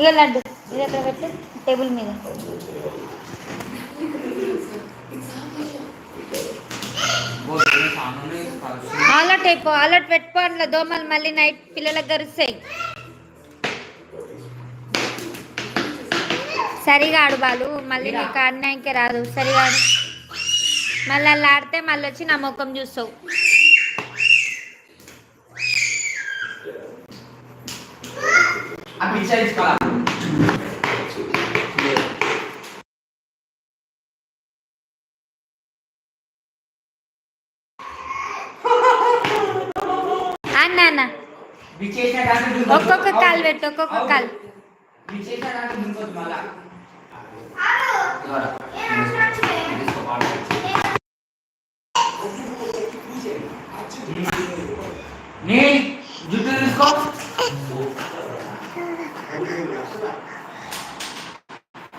ఇక లడ్డు. ఇది ఎక్కడ పెట్టు? టేబుల్ మీద. ఆలట్ అయిపో ఆలట్ పెట్టుకో అందులో. దోమలు మళ్ళీ నైట్ పిల్లలకు గరుస్తాయి సరిగా ఆడు బాలు. మళ్ళీ నీకు ఆడినాకే రాదు. సరిగా ఆడు. మళ్ళీ అలా ఆడితే మళ్ళీ వచ్చి నా ముఖం చూస్తావు. ఆ పిక్చర్ తీసుకోవాలా అన్న అన్న విచ్చేసిన దాంట్లో దుంకొద్దు. ఒక్కొక్క కాలు పెట్టు ఒక్కొక్క అవును. కాలు విచ్చేసిన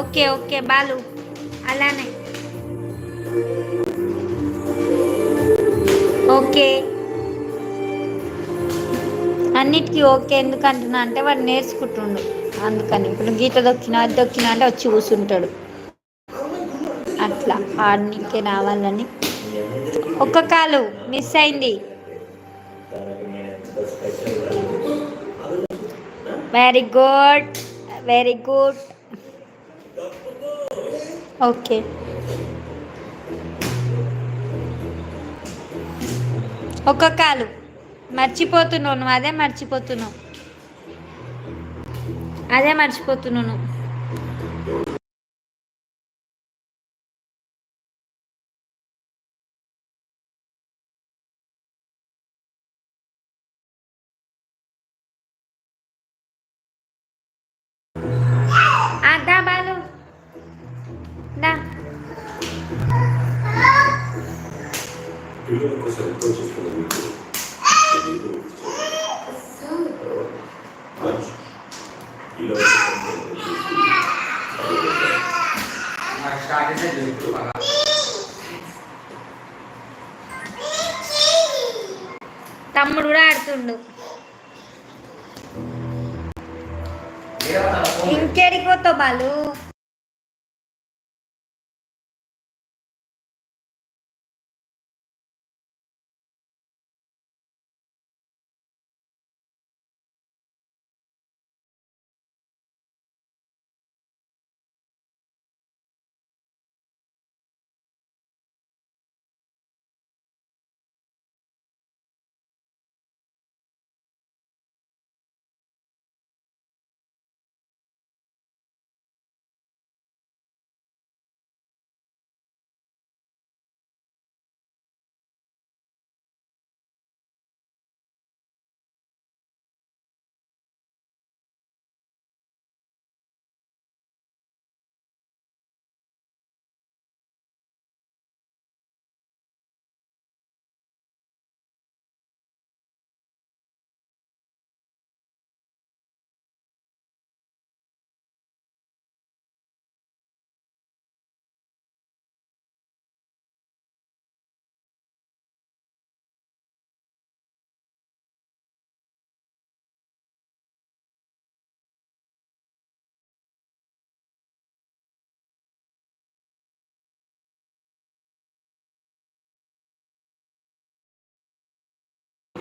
ఓకే ఓకే బాలు. అలానే. ఓకే. అన్నిటికీ ఓకే ఎందుకు అంటున్నా అంటే వాడు నేర్చుకుంటుండు. అందుకని ఇప్పుడు గీత దొక్కినా అది దొక్కినా అంటే వచ్చి కూర్చుంటాడు అట్లా ఆడనికే రావాలని. ఒక్క కాలు మిస్ అయింది. Very good very good okay. ఒక్క కాలు. మర్చిపోతున్నావు నువ్వు అదే మర్చిపోతున్నావు. అదే మర్చిపోతున్నాను. పిల్లల కోసం ఎంతో చేస్తున్న మీకు తమ్ముడు కూడా ఆడుతుండు ఏడవతావా? ఇంకేడికి పోతావు బాలు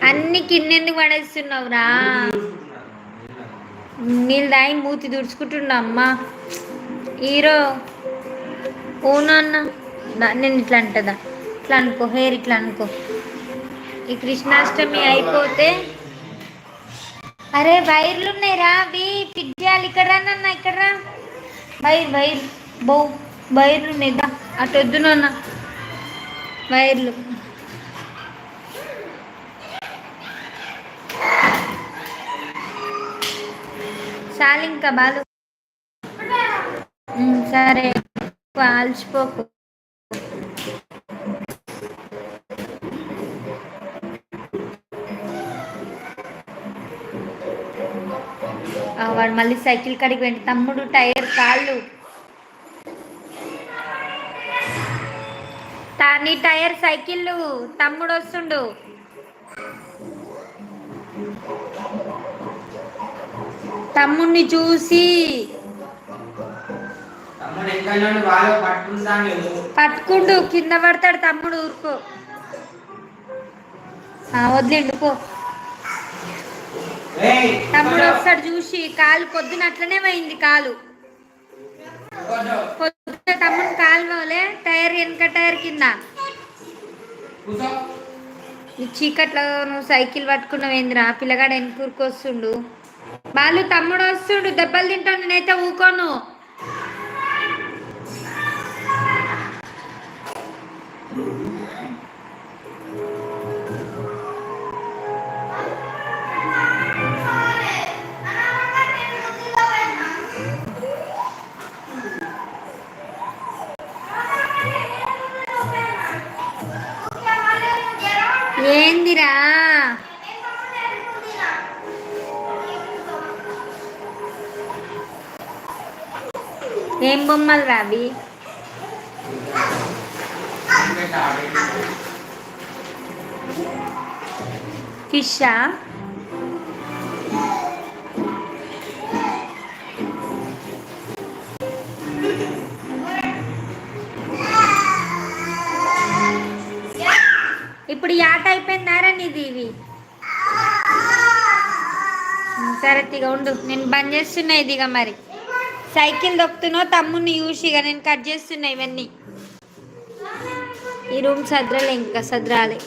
అన్ని కిందెందుకు పడేస్తున్నావురా? నీళ్ళు దాయి మూతి దుడుచుకుంటున్నా అమ్మా హీరో ఊను అన్న నేను ఇట్లా అంటదా? ఇట్లా అనుకో హెయిర్ ఇట్లా అనుకో. ఈ కృష్ణాష్టమి అయిపోతే అరే వైర్లు ఉన్నాయిరా అవి ఫిట్ చేయాలి ఇక్కడ రా నాన్న ఇక్కడ రా. Wire wire. బౌ వైర్లు ఉన్నాయి దా. అటు వద్దునన్నా వైర్లు. చాలు ఇంకా బాలు. సరే ఎక్కువ అలసిపోకు. వాడు మళ్ళీ సైకిల్ కడిగి వెంట తమ్ముడు టైర్ కాళ్ళు. నీ టైర్ సైకిల్ తమ్ముడు వస్తుండు. తమ్ముడిని చూసి. పట్టుకుండు కింద పడతాడు తమ్ముడు ఊరుకో. వదిలేండు పో. తమ్ముడు. ఒకసారి చూసి కాలు పొద్దున అట్లనే పోయింది కాలు. పొద్దున తమ్ముడు కాలు పోలే టైర్ వెనక టైర్ కింద. చీకట్లో నువ్వు సైకిల్ పట్టుకున్నావు ఏందిరా పిల్లగాడు వెనకూరుకు బాలు తమ్ముడు వస్తుండు దెబ్బలు తింటాను నేనైతే ఊకోను. ఏందిరా? ఏం బొమ్మలు రావి? ఫిషా ఇప్పుడు యాట అయిపోయిందారా నీది ఇవి సరే తిగ ఉండు. నేను బంద్ చేస్తున్నా ఇదిగ మరి. సైకిల్ దొక్కుతున్నావు తమ్ముడిని చూసి ఇక నేను కట్ చేస్తున్నా ఇవన్నీ. ఈ రూమ్ సదరలే ఇంకా సదరాలి.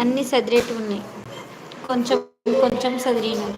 అన్నీ సదిరేటు ఉన్నాయి కొంచెం కొంచెం సదిరినాయి